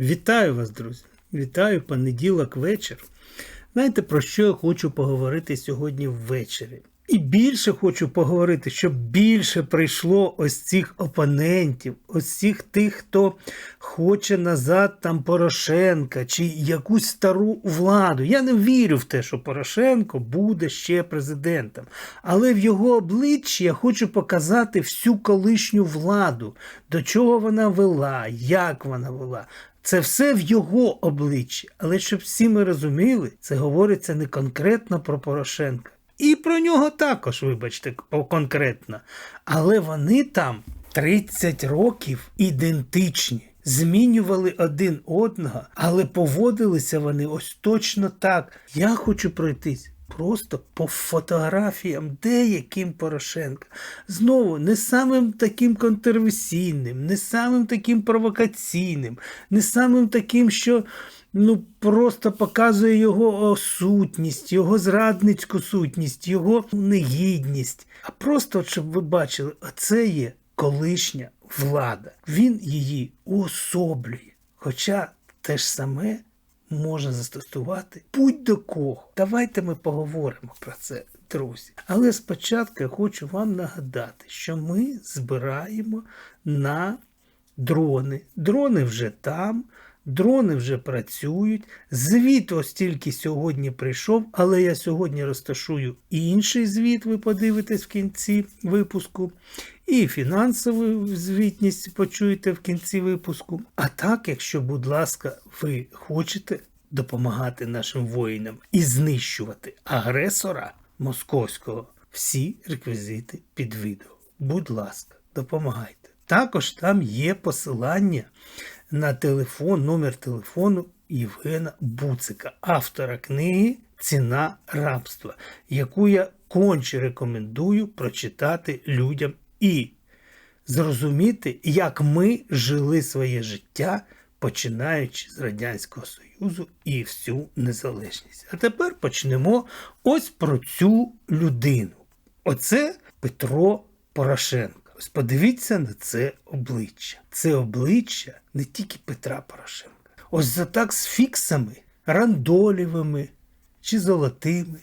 Вітаю вас, друзі! Вітаю понеділок вечір. Знаєте, про що я хочу поговорити сьогодні ввечері? І більше хочу поговорити, щоб більше прийшло ось цих опонентів, ось цих тих, хто хоче назад там Порошенка чи якусь стару владу. Я не вірю в те, що Порошенко буде ще президентом. Але в його обличчі я хочу показати всю колишню владу, до чого вона вела, як вона вела. Це все в його обличчі. Але щоб всі ми розуміли, це говориться не конкретно про Порошенка. І про нього також, вибачте, конкретно. Але вони там 30 років ідентичні. Змінювали один одного, але поводилися вони ось точно так. Я хочу пройтись просто по фотографіям деяким Порошенка. Знову не самим таким контроверсійним, не самим таким провокаційним, не самим таким, що ну, просто показує його сутність, його зрадницьку сутність, його негідність. А просто, щоб ви бачили, оце є колишня влада. Він її уособлює. Хоча те ж саме можна застосувати будь-до кого. Давайте ми поговоримо про це, друзі. Але спочатку я хочу вам нагадати, що ми збираємо на дрони. Дрони вже там. Дрони вже працюють. Звіт ось тільки сьогодні прийшов, але я сьогодні розташую інший звіт, ви подивитесь в кінці випуску. І фінансову звітність почуєте в кінці випуску. А так, якщо, будь ласка, ви хочете допомагати нашим воїнам і знищувати агресора московського, всі реквізити під відео. Будь ласка, допомагайте. Також там є посилання на телефон, номер телефону Євгена Буцика, автора книги Ціна рабства, яку я конче рекомендую прочитати людям і зрозуміти, як ми жили своє життя, починаючи з Радянського Союзу і всю незалежність. А тепер почнемо ось про цю людину. Оце Петро Порошенко. Ось подивіться на це обличчя. Це обличчя не тільки Петра Порошенка. Ось за так з фіксами, рандолівими чи золотими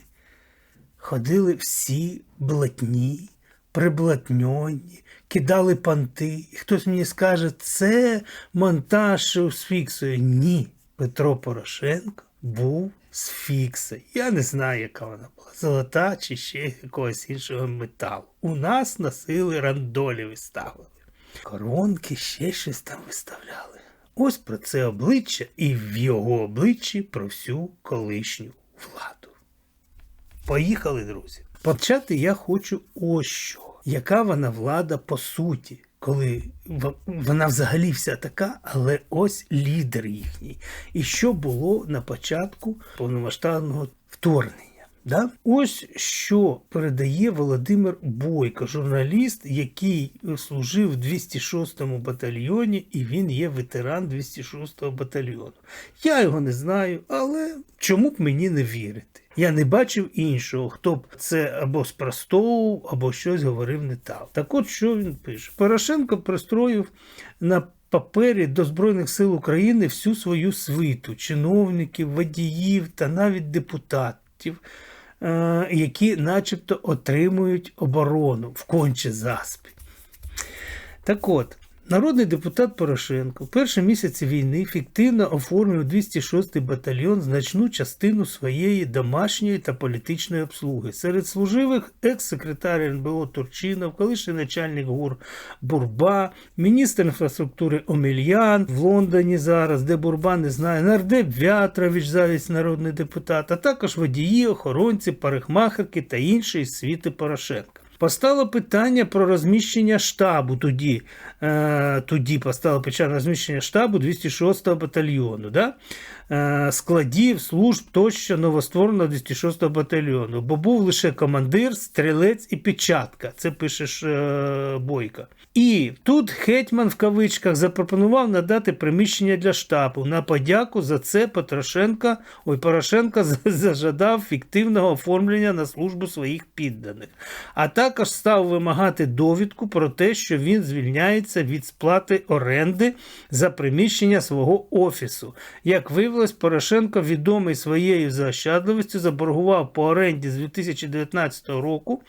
ходили всі блатні, приблатньонні, кидали панти. І хтось мені скаже, це монтаж з фіксою. Ні. Петро Порошенко був з фікси. Я не знаю, яка вона була. Золота чи ще якогось іншого металу. У нас носили рандолі виставили. Коронки ще щось там виставляли. Ось про це обличчя і в його обличчі про всю колишню владу. Поїхали, друзі. Почати я хочу ось що. Яка вона влада по суті, коли вона взагалі вся така, але ось лідер їхній. І що було на початку повномасштабного вторгнення. Да? Ось що передає Володимир Бойко, журналіст, який служив в 206-му батальйоні, і він є ветеран 206-го батальйону. Я його не знаю, але чому б мені не вірити? Я не бачив іншого, хто б це або спростовував, або щось говорив не так. Так от що він пише: Порошенко пристроїв на папері до Збройних сил України всю свою свиту, чиновників, водіїв та навіть депутатів. Які начебто отримують оборону в конче заспі. Так от, Народний депутат Порошенко в перші місяці війни фіктивно оформив 206-й батальйон значну частину своєї домашньої та політичної обслуги. Серед служивих екс-секретар НБО Турчинов, колишній начальник ГУР Бурба, міністр інфраструктури Омельян в Лондоні зараз, де Бурба не знає, нардеп Вятрович, завість народний депутат, а також водії, охоронці, парикмахерки та інші із світи Порошенка. Постало питання про розміщення штабу тоді. Е, тоді постало питання розміщення штабу 206-го батальйону. Да? Е, складів, служб тощо новоствореного 206-го батальйону. Бо був лише командир, стрілець і печатка. Це пишеш е, Бойко. І тут Гетьман в кавичках запропонував надати приміщення для штабу. На подяку за це Петрошенка, ой, Порошенко зажадав фіктивного оформлення на службу своїх підданих. А також став вимагати довідку про те, що він звільняється від сплати оренди за приміщення свого офісу. Як виявилось, Порошенко, відомий своєю заощадливістю, заборгував по оренді з 2019 року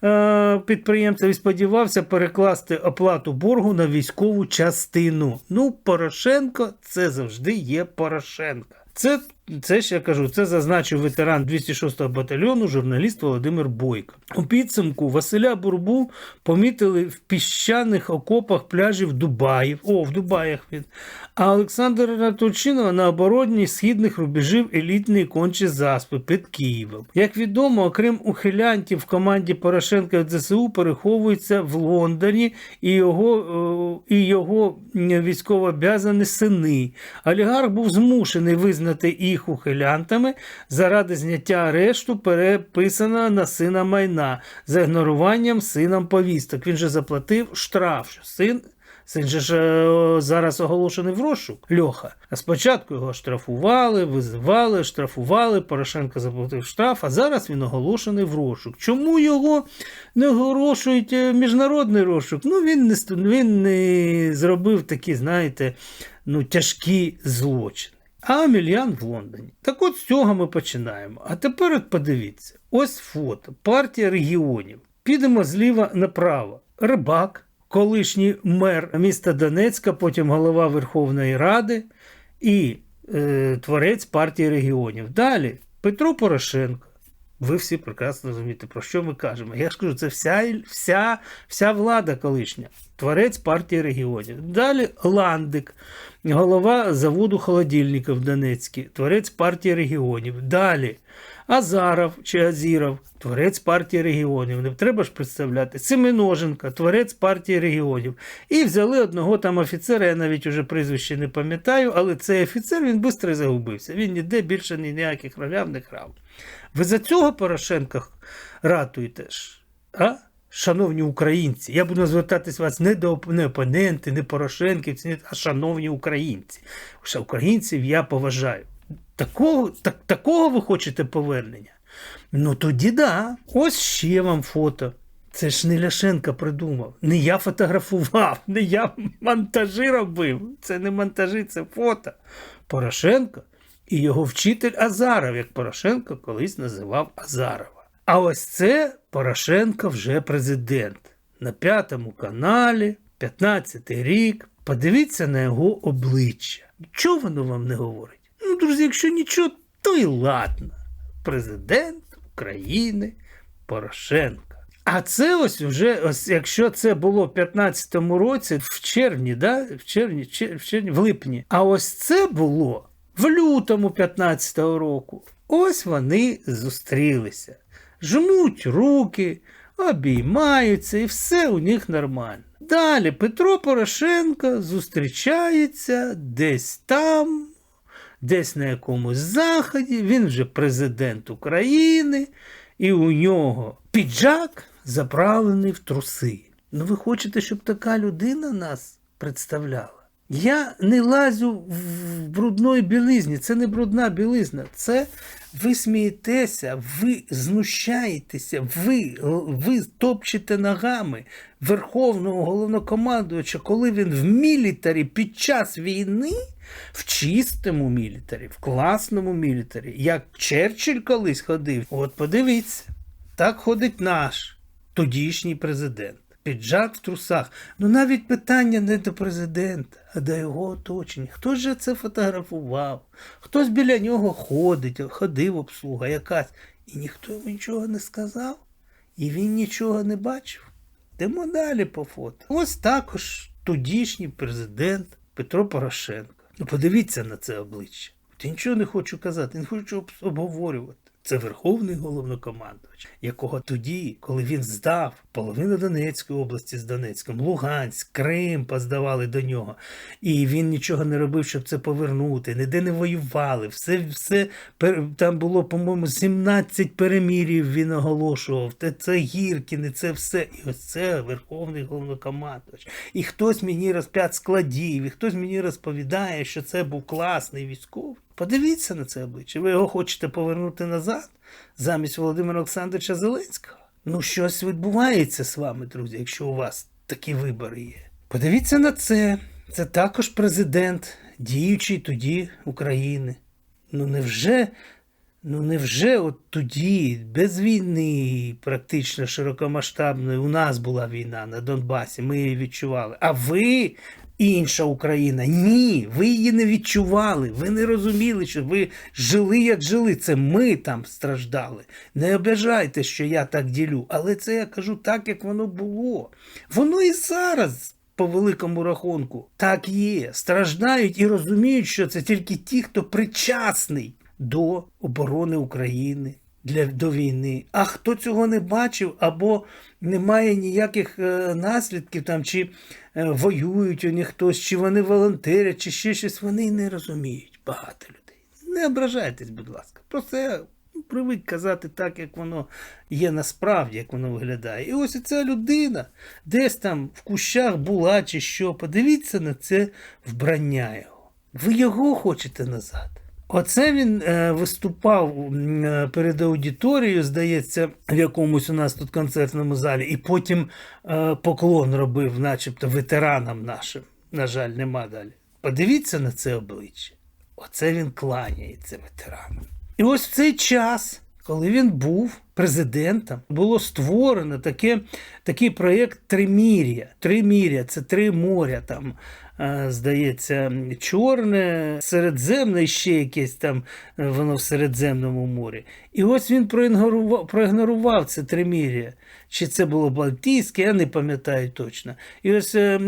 підприємцям підприємця і сподівався перекласти оплату боргу на військову частину. Ну, Порошенко це завжди є Порошенко. Це, це ж я кажу, це зазначив ветеран 206-го батальйону, журналіст Володимир Бойко. У підсумку Василя Бурбу помітили в піщаних окопах пляжів Дубаїв. О, в Дубаях він. А Олександра Турчинова на оборонні східних рубежів елітної кончі заспи під Києвом. Як відомо, окрім ухилянтів в команді Порошенка від ЗСУ переховуються в Лондоні і його, е, і його військовооб'язані сини. Олігарх був змушений визнати їх ухилянтами заради зняття арешту, переписаного на сина майна за ігноруванням сином повісток. Він же заплатив штраф, що син. Син же ж е, зараз оголошений в розшук Льоха. А спочатку його штрафували, визивали, штрафували. Порошенко заплатив штраф, а зараз він оголошений в розшук. Чому його не оголошують е, міжнародний розшук? Ну він не він не зробив такі, знаєте, ну тяжкі злочини. А Мільян в Лондоні. Так от з цього ми починаємо. А тепер от подивіться: ось фото, партія регіонів. Підемо зліва направо. Рибак колишній мер міста Донецька, потім голова Верховної Ради і е, творець партії регіонів. Далі Петро Порошенко. Ви всі прекрасно розумієте, про що ми кажемо. Я ж кажу, це вся вся, вся влада колишня, творець партії регіонів. Далі Ландик, голова заводу холодильників в Донецькій, творець партії регіонів. Далі Азаров чи Азіров, творець партії регіонів. Не треба ж представляти. Семеноженка, творець партії регіонів. І взяли одного там офіцера, я навіть уже прізвище не пам'ятаю, але цей офіцер він швидко загубився. Він ніде більше ніяких роляв не грав. Ви за цього Порошенка ратуєте ж? А? Шановні українці, я буду звертатись вас не до не опоненти, не Порошенківці, а шановні українці. Що українців я поважаю. Такого так, такого ви хочете повернення? Ну тоді да. Ось ще вам фото. Це ж не Ляшенко придумав. Не я фотографував, не я монтажі робив. Це не монтажі, це фото. Порошенко і його вчитель Азаров, як Порошенко колись називав Азарова. А ось це Порошенко вже президент. На п'ятому каналі, 15-й рік. Подивіться на його обличчя. Чого воно вам не говорить? Ну, друзі, якщо нічого, то і ладно. Президент України Порошенко. А це ось вже, ось якщо це було в 15-му році, в червні, да? в червні, в червні, в липні. А ось це було в лютому 15-го року. Ось вони зустрілися. Жмуть руки, обіймаються, і все у них нормально. Далі Петро Порошенко зустрічається десь там десь на якомусь заході, він вже президент України, і у нього піджак заправлений в труси. Ну ви хочете, щоб така людина нас представляла? Я не лазю в брудної білизні, це не брудна білизна, це ви смієтеся, ви знущаєтеся, ви ви топчете ногами Верховного головнокомандувача, коли він в мілітарі під час війни, в чистому мілітарі, в класному мілітарі, як Черчилль колись ходив. От подивіться, так ходить наш тодішній президент піджак в трусах. Ну навіть питання не до президента, а до його оточення. Хто ж це фотографував? Хтось біля нього ходить, ходив обслуга якась. І ніхто йому нічого не сказав, і він нічого не бачив. Йдемо далі по фото. Ось також тодішній президент Петро Порошенко. Ну подивіться на це обличчя. Я нічого не хочу казати, не хочу обговорювати. Це Верховний головнокомандувач, якого тоді, коли він здав половину Донецької області з Донецьком, Луганськ, Крим поздавали до нього, і він нічого не робив, щоб це повернути, ніде не воювали. Все, все там було, по-моєму, 17 перемірів він оголошував. Це Гіркіни, це все. І ось це Верховний головнокомандувач. І хтось мені розп'ять складів, і хтось мені розповідає, що це був класний військовий. Подивіться на це обличчя. Ви його хочете повернути назад замість Володимира Олександровича Зеленського. Ну, щось відбувається з вами, друзі, якщо у вас такі вибори є. Подивіться на це. Це також президент, діючий тоді України. Ну невже, ну невже от тоді, без війни, практично широкомасштабної, у нас була війна на Донбасі, ми її відчували. А ви, інша Україна, ні, ви її не відчували. Ви не розуміли, що ви жили, як жили. Це ми там страждали. Не ображайте, що я так ділю, але це я кажу так, як воно було. Воно і зараз по великому рахунку. Так є. Страждають і розуміють, що це тільки ті, хто причасний до оборони України. Для до війни. А хто цього не бачив, або не має ніяких е, наслідків там, чи е, воюють у них хтось, чи вони волонтерять, чи ще щось, вони не розуміють багато людей. Не ображайтесь, будь ласка. Просто я привик казати так, як воно є насправді, як воно виглядає. І ось ця людина десь там в кущах була чи що. Подивіться на це вбрання його. Ви його хочете назад. Оце він е, виступав е, перед аудиторією, здається, в якомусь у нас тут концертному залі, і потім е, поклон робив, начебто, ветеранам нашим. На жаль, нема далі. Подивіться на це обличчя. Оце він кланяється ветеранам. І ось в цей час, коли він був президентом, було створено таке, такий проєкт Тримір'я. Тримір'я це три моря там. Е, Здається, чорне, середземне ще якесь там е, воно в Середземному морі. І ось він проігнорував, проігнорував це тримір'я. Чи це було Балтійське, я не пам'ятаю точно. І ось е,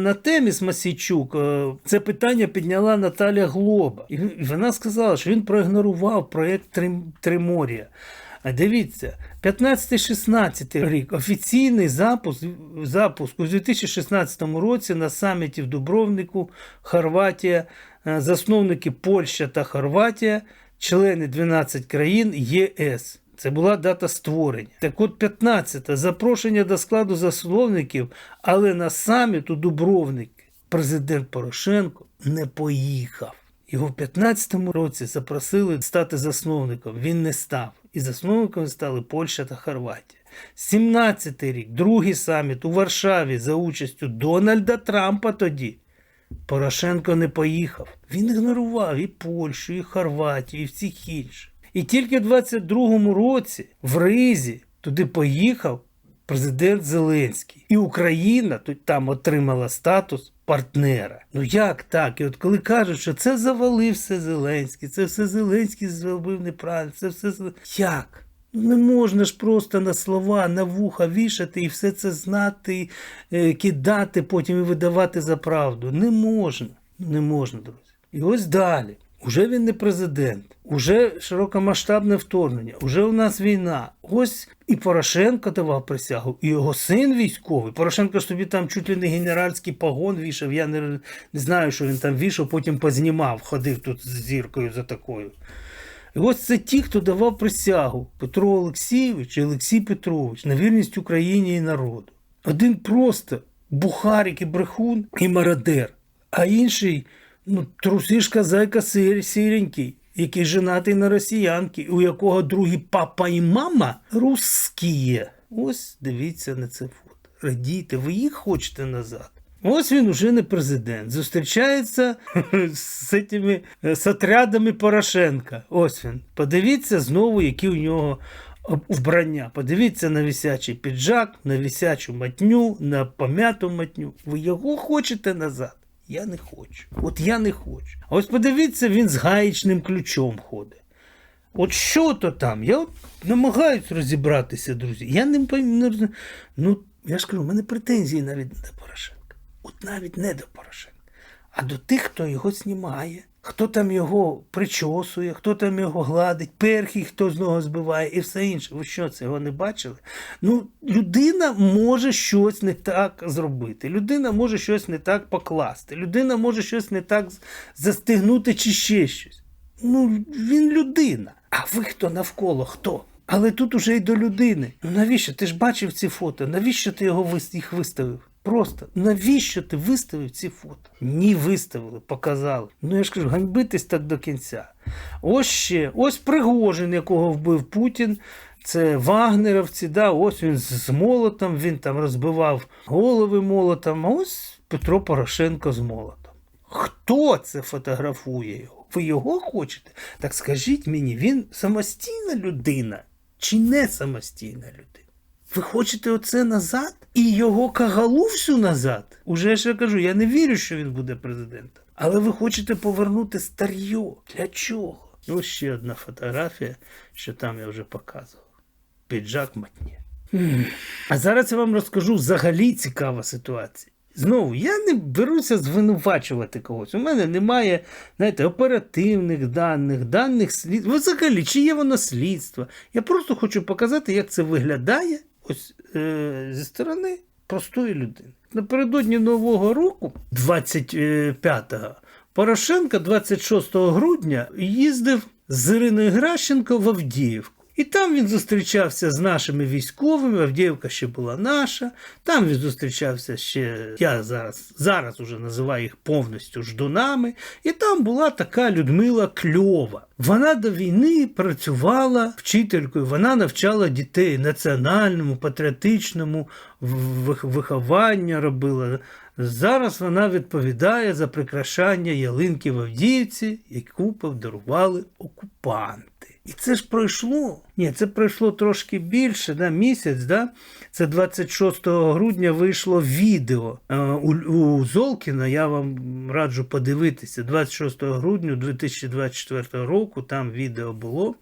на темі з Масійчук е, це питання підняла Наталя Глоба. І вона сказала, що він проігнорував проєкт Трим- Тримор'я. А дивіться, 15-16 рік офіційний запуск, запуск у 2016 році на саміті в Дубровнику, Хорватія, е, засновники Польща та Хорватія, члени 12 країн ЄС. Це була дата створення. Так от 15 запрошення до складу засновників, але на саміт у Дубровник президент Порошенко не поїхав. Його в 15-му році запросили стати засновником. Він не став. І засновниками стали Польща та Хорватія. 17-й рік, другий саміт у Варшаві за участю Дональда Трампа тоді. Порошенко не поїхав. Він ігнорував і Польщу, і Хорватію, і всіх інших. І тільки в 22-му році в Ризі туди поїхав президент Зеленський. І Україна тут там отримала статус партнера. Ну як так? І от коли кажуть, що це завалив все Зеленський, це все Зеленський зробив неправильно, це все як? Не можна ж просто на слова, на вуха вішати і все це знати, е, кидати потім і видавати за правду. Не можна. Не можна, друзі. І ось далі. Уже він не президент, уже широкомасштабне вторгнення, уже у нас війна. Ось і Порошенко давав присягу, і його син військовий. Порошенко ж тобі там чуть ли не генеральський погон вішав. Я не, не знаю, що він там вішав, потім познімав, ходив тут з зіркою за такою. І ось це ті, хто давав присягу Петро Олексійович і Олексій Петрович на вірність Україні і народу. Один просто бухарик і брехун і мародер, а інший ну, трусишка зайка сир- сіренький, який женатий на росіянки, у якого другі папа і мама русські. Ось дивіться на це фото. Радійте, ви їх хочете назад. Ось він уже не президент. Зустрічається з цими е, з отрядами Порошенка. Ось він. Подивіться знову, які у нього вбрання. Подивіться на висячий піджак, на висячу матню, на пом'яту матню. Ви його хочете назад? Я не хочу. От я не хочу. А ось подивіться, він з гаєчним ключом ходить. От що то там? Я от намагаюсь розібратися, друзі. Я не розумію. Ну, я ж кажу, в мене претензії навіть не до Порошенка. От навіть не до Порошенка, а до тих, хто його знімає, хто там його причосує, хто там його гладить, перхій, хто з нього збиває і все інше. Ви що, це його не бачили? Ну, людина може щось не так зробити. Людина може щось не так покласти. Людина може щось не так застигнути чи ще щось. Ну, він людина. А ви хто навколо? Хто? Але тут уже й до людини. Ну навіщо? Ти ж бачив ці фото? Навіщо ти його їх виставив? Просто навіщо ти виставив ці фото? Ні, виставили, показали. Ну я ж кажу, ганьбитись так до кінця. Ось ще, ось Пригожин, якого вбив Путін. Це вагнеровці, да, ось він з молотом, він там розбивав голови молотом, а ось Петро Порошенко з молотом. Хто це фотографує його? Ви його хочете? Так скажіть мені, він самостійна людина чи не самостійна людина? Ви хочете оце назад? І його кагалу всю назад? Уже ж я кажу, я не вірю, що він буде президентом. Але ви хочете повернути старьо. Для чого? Ось ще одна фотографія, що там я вже показував. Піджак матні. А зараз я вам розкажу взагалі цікава ситуація. Знову, я не беруся звинувачувати когось. У мене немає знаєте, оперативних даних, даних слід. Взагалі, чи є воно слідство. Я просто хочу показати, як це виглядає ось е, зі сторони простої людини. Напередодні Нового року, 25-го, Порошенко 26 грудня їздив з Іриною Гращенко в Авдіївку. І там він зустрічався з нашими військовими. Авдіївка ще була наша. Там він зустрічався ще, я зараз, зараз уже називаю їх повністю ждунами. І там була така Людмила Кльова. Вона до війни працювала вчителькою, вона навчала дітей національному, патріотичному вих- виховання робила. Зараз вона відповідає за прикрашання ялинки в Авдіївці, яку подарували окупанти. І це ж пройшло. Ні, це пройшло трошки більше, да, місяць. Да? Це 26 грудня вийшло відео е, у, у Золкіна. Я вам раджу подивитися. 26 грудня 2024 року там відео було.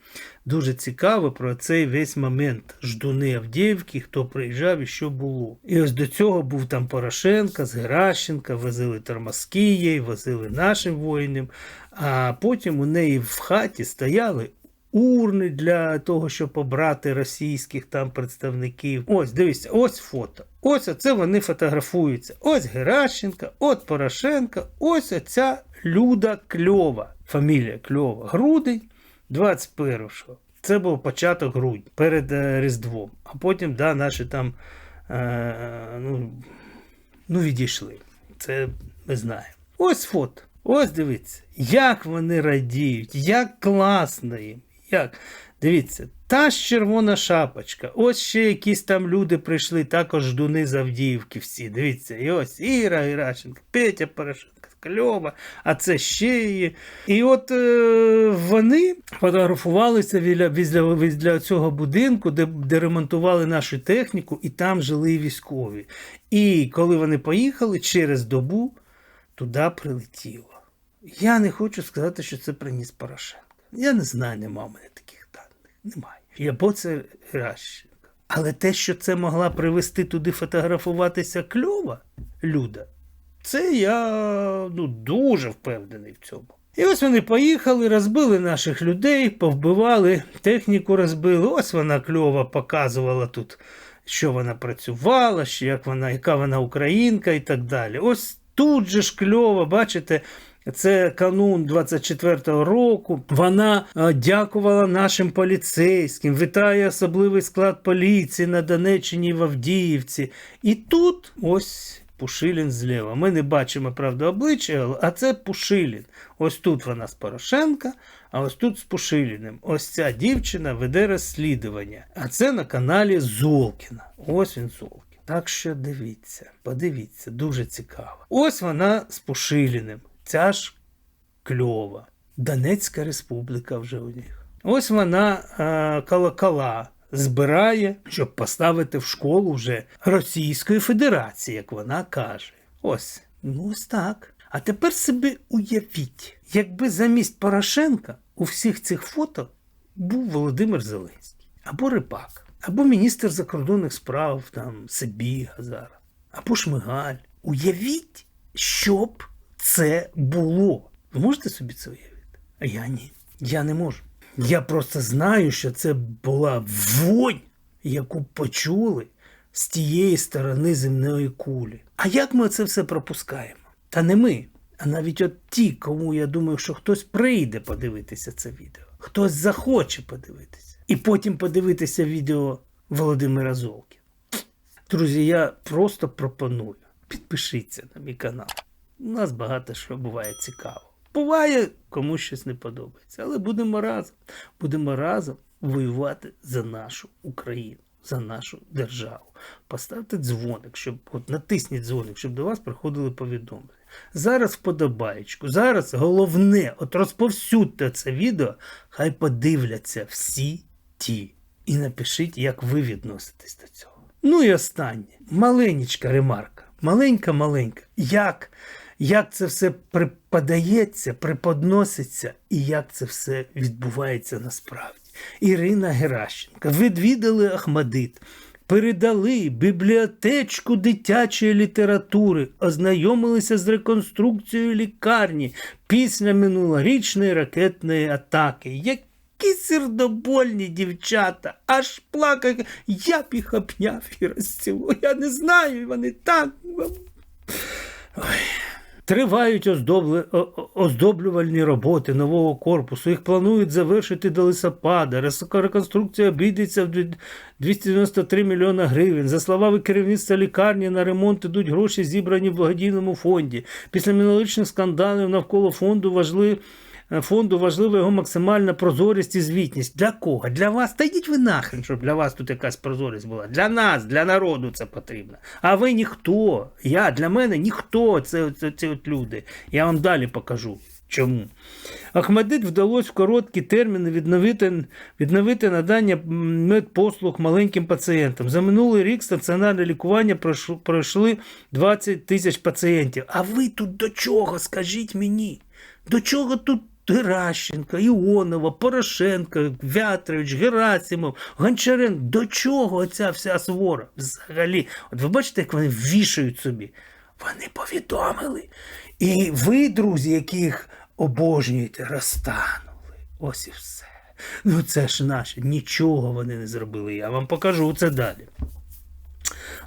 Дуже цікаво про цей весь момент. Ждуни Авдіївки, хто приїжджав і що було. І ось до цього був там Порошенко з Геращенка, возили тормозки возили нашим воїнам. А потім у неї в хаті стояли урни для того, щоб обрати російських там представників. Ось, дивіться, ось фото. Ось оце вони фотографуються. Ось Геращенка, от Порошенка, ось оця Люда Кльова. Фамілія Кльова. Грудень 21-го. Це був початок грудня перед е, Різдвом. А потім, да, наші там е, ну, ну, відійшли. Це ми знаємо. Ось фото. Ось дивіться, як вони радіють, як класно їм. Як? Дивіться, та ж червона шапочка. Ось ще якісь там люди прийшли, також ждуни з всі. Дивіться, і ось Іра Іраченко, Петя Порошенко, Кльова, а це ще є. І от е, вони фотографувалися біля, біля, біля цього будинку, де, де ремонтували нашу техніку, і там жили військові. І коли вони поїхали через добу, туди прилетіло. Я не хочу сказати, що це приніс Порошенко. Я не знаю, нема в мене таких даних. Немає. Або це Геращенко. Але те, що це могла привести туди фотографуватися кльова люда, це я ну, дуже впевнений в цьому. І ось вони поїхали, розбили наших людей, повбивали, техніку розбили. Ось вона кльова показувала тут, що вона працювала, що як вона, яка вона українка і так далі. Ось тут же ж кльова, бачите, це канун 24-го року. Вона е, дякувала нашим поліцейським, вітає особливий склад поліції на Донеччині в Авдіївці. І тут ось Пушилін зліва. Ми не бачимо, правда, обличчя, а це Пушилін. Ось тут вона з Порошенка, а ось тут з Пушиліним. Ось ця дівчина веде розслідування. А це на каналі Золкіна. Ось він Золкін. Так що дивіться, подивіться, дуже цікаво. Ось вона з Пушиліним. Ця ж кльова. Донецька республіка вже у них. Ось вона е, колокола збирає, щоб поставити в школу вже Російської Федерації, як вона каже. Ось, ну ось так. А тепер собі уявіть, якби замість Порошенка у всіх цих фото був Володимир Зеленський, або Рибак, або міністр закордонних справ, там Сибіга зараз, або Шмигаль. Уявіть, що б це було. Ви можете собі це уявити? А я ні. Я не можу. Я просто знаю, що це була вонь, яку почули з тієї сторони земної кулі. А як ми це все пропускаємо? Та не ми, а навіть от ті, кому я думаю, що хтось прийде подивитися це відео, хтось захоче подивитися. І потім подивитися відео Володимира Золки. Друзі, я просто пропоную. Підпишіться на мій канал. У нас багато що буває цікаво. Буває, комусь щось не подобається, але будемо разом. Будемо разом воювати за нашу Україну, за нашу державу. Поставте дзвоник, щоб от натисніть дзвоник, щоб до вас приходили повідомлення. Зараз вподобаєчку. Зараз головне, от розповсюдьте це відео, хай подивляться всі ті. І напишіть, як ви відноситесь до цього. Ну і останнє. Маленечка ремарка. Маленька-маленька. Як, як це все припадається, преподноситься і як це все відбувається насправді. Ірина Геращенко. Відвідали Ахмадит. Передали бібліотечку дитячої літератури, ознайомилися з реконструкцією лікарні після минулорічної ракетної атаки. Які сердобольні дівчата, аж плакать. Я б їх обняв і розцілував. Я не знаю, вони так. Ой. Тривають оздоблювальні роботи нового корпусу. Їх планують завершити до листопада. Реконструкція обійдеться в дві- 293 мільйона гривень. За словами керівництва лікарні, на ремонт ідуть гроші, зібрані в благодійному фонді. Після минулорічних скандалів навколо фонду важливі. Фонду важлива його максимальна прозорість і звітність. Для кого? Для вас? Та йдіть ви нахрен, щоб для вас тут якась прозорість була. Для нас, для народу це потрібно. А ви ніхто. Я для мене ніхто. Це, це, це от люди. Я вам далі покажу. Чому? Ахмадит вдалося в короткі терміни відновити, відновити надання медпослуг маленьким пацієнтам. За минулий рік стаціонарне лікування пройшли 20 тисяч пацієнтів. А ви тут до чого? Скажіть мені? До чого тут Геращенко, Іонова, Порошенко, Вятрович, Герасимов, Гончаренко? До чого ця вся свора? Взагалі, от ви бачите, як вони вішають собі? Вони повідомили. І ви, друзі, яких обожнюєте, розтанули. Ось і все. Ну це ж наше. Нічого вони не зробили. Я вам покажу це далі.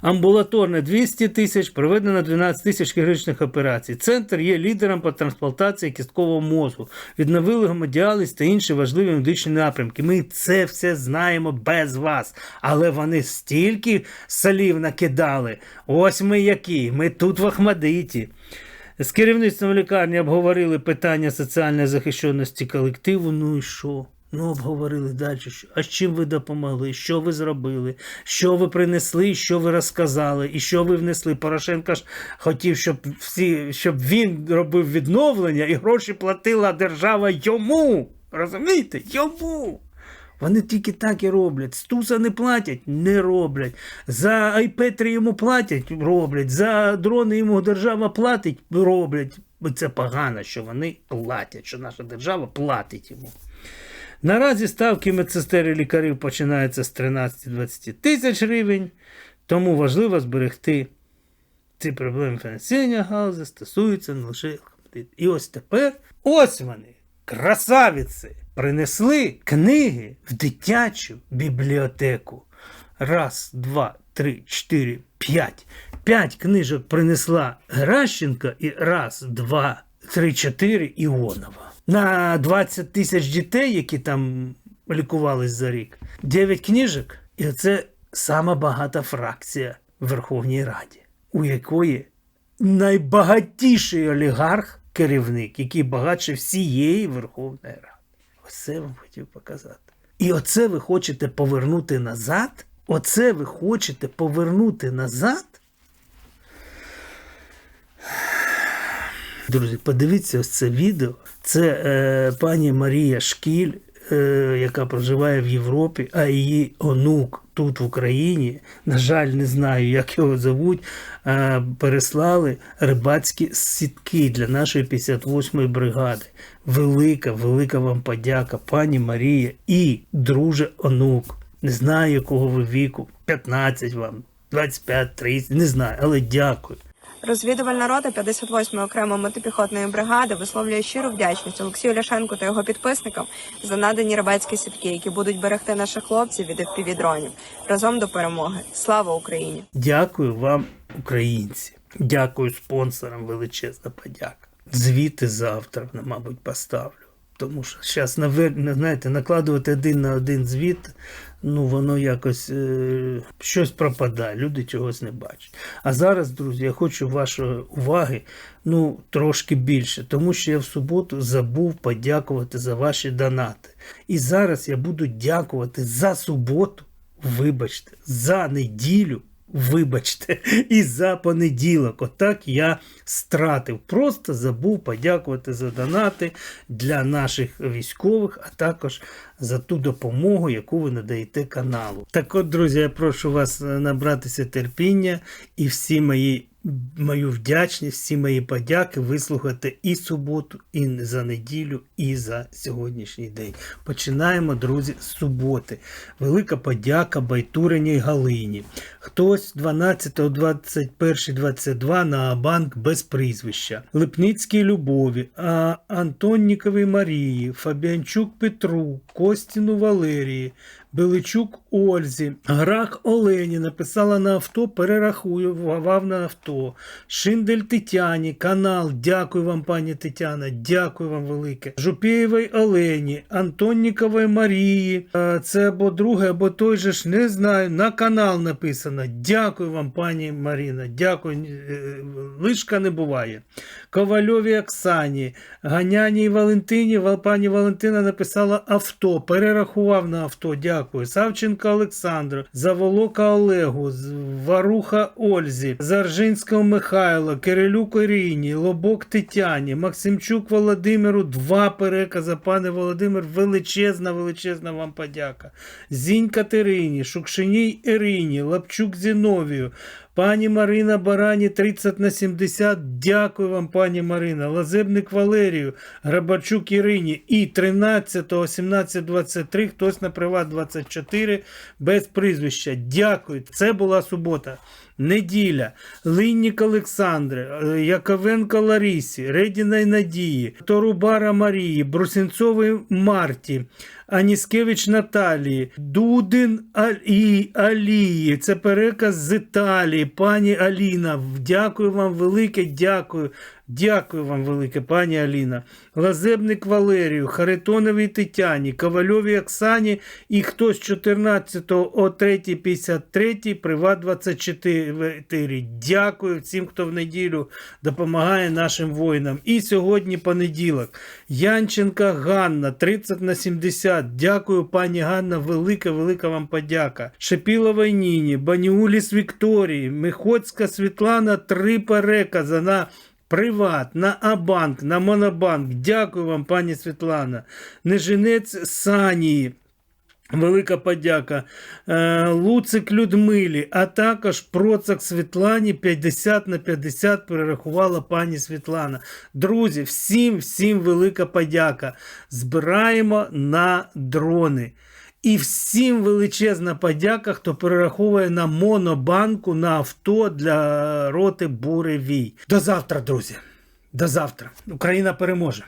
Амбулаторне 200 тисяч, проведено 12 тисяч хірургічних операцій. Центр є лідером по трансплантації кісткового мозку. Відновили гемодіаліз та інші важливі медичні напрямки. Ми це все знаємо без вас. Але вони стільки солів накидали. Ось ми які. Ми тут в Ахмадиті. З керівництвом лікарні обговорили питання соціальної захищеності колективу. Ну і що? Ну, обговорили далі. А з чим ви допомогли? Що ви зробили? Що ви принесли, що ви розказали, і що ви внесли? Порошенко ж хотів, щоб всі, щоб він робив відновлення і гроші платила держава йому. Розумієте? Йому. Вони тільки так і роблять. Стуса не платять, не роблять. За айпетри йому платять, роблять. За дрони йому держава платить, роблять. Це погано, що вони платять, що наша держава платить йому. Наразі ставки медсестер і лікарів починаються з 13-20 тисяч гривень, тому важливо зберегти ці проблеми фінансування галузі стосуються не лише І ось тепер, ось вони, красавіці, принесли книги в дитячу бібліотеку. Раз, два, три, чотири, п'ять. П'ять книжок принесла Геращенко і раз, два, три, чотири Іонова. На 20 тисяч дітей, які там лікувались за рік, 9 книжок. І це сама багата фракція в Верховній Раді, у якої найбагатіший олігарх, керівник, який багатше всієї Верховної Ради. Ось це я вам хотів показати. І оце ви хочете повернути назад? Оце ви хочете повернути назад? Друзі, подивіться ось це відео. Це е, пані Марія Шкіль, е, яка проживає в Європі, а її онук тут в Україні, на жаль, не знаю, як його зовуть, е, переслали рибацькі сітки для нашої 58-ї бригади. Велика, велика вам подяка, пані Марія і друже онук. Не знаю, якого ви віку, 15 вам, 25, 30, не знаю, але дякую. Розвідувальна рота 58-ї окремої мотопіхотної бригади висловлює щиру вдячність Олексію Ляшенку та його підписникам за надані рибацькі сітки, які будуть берегти наших хлопців від FPV-дронів. Разом до перемоги. Слава Україні! Дякую вам, українці. Дякую спонсорам величезна подяка. Звіти завтра, мабуть, поставлю. Тому що зараз знаєте, накладувати один на один звіт, ну воно якось е, щось пропадає, люди чогось не бачать. А зараз, друзі, я хочу вашої уваги ну, трошки більше, тому що я в суботу забув подякувати за ваші донати. І зараз я буду дякувати за суботу, вибачте, за неділю. Вибачте, і за понеділок. Отак я стратив. Просто забув подякувати за донати для наших військових, а також за ту допомогу, яку ви надаєте каналу. Так от, друзі, я прошу вас е, набратися терпіння і всі мої. Мою вдячність, всі мої подяки вислухати і суботу, і за неділю, і за сьогоднішній день. Починаємо, друзі, з суботи. Велика подяка Байтуриній Галині. Хтось 12, 21, 22 на банк без прізвища. Липницькій Любові, Антонніковій Марії, Фабіанчук Петру, Костіну Валерії, Беличук Ользі, Грах Олені написала на авто, перерахував на авто. Шиндель Тетяні, канал. Дякую вам, пані Тетяна, дякую вам велике. Жупєєвій Олені, Антоннікової Марії. Це або друге, або той же ж не знаю. На канал написано. Дякую вам, пані Маріна. Дякую. Е, Лишка не буває. Ковальові Оксані, Ганяній Валентині. Пані Валентина написала авто, перерахував на авто. Дякую. Савченко Олександру, Заволока Олегу, Варуха Ользі, Заржинського Михайла, Кирилюк Іріні, Лобок Тетяні, Максимчук Володимиру. Два перекази. Пане Володимир, величезна, величезна вам подяка. Зінь Катерині, Шукшиній Ірині, Лапчук Зіновію. Пані Марина Барані 30 на 70. Дякую вам, пані Марина. Лазебник Валерію, Грабарчук Ірині. І 13, 17, 23, хтось на приват 24 без прізвища. Дякую. Це була субота. Неділя, Линнік Олександри, е, Яковенко Ларісі, Редіної Надії, Торубара Марії, Брусінцової Марті, Аніскевич Наталії, Дудин Алі, Алії. Це переказ з Італії. Пані Аліна. Дякую вам велике, дякую. Дякую вам велике, пані Аліна. Лазебник Валерію, Харитоновій Тетяні, Ковальовій Оксані і хтось 14 о 3.53, Приват 24. Дякую всім, хто в неділю допомагає нашим воїнам. І сьогодні понеділок. Янченка Ганна, 30 на 70. Дякую, пані Ганна, велика, велика вам подяка. Шепілова Ніні, Баніуліс Вікторії, Миходська Світлана, три переказа на Приват, на Абанк, на Монобанк. Дякую вам, пані Світлана. Нежинець Санії. Велика подяка Е, Луцик Людмилі, а також Процак Світлані 50 на 50 перерахувала пані Світлана. Друзі, всім, всім велика подяка. Збираємо на дрони. І всім величезна подяка, хто перераховує на монобанку на авто для роти Буревій. До завтра, друзі. До завтра. Україна переможе.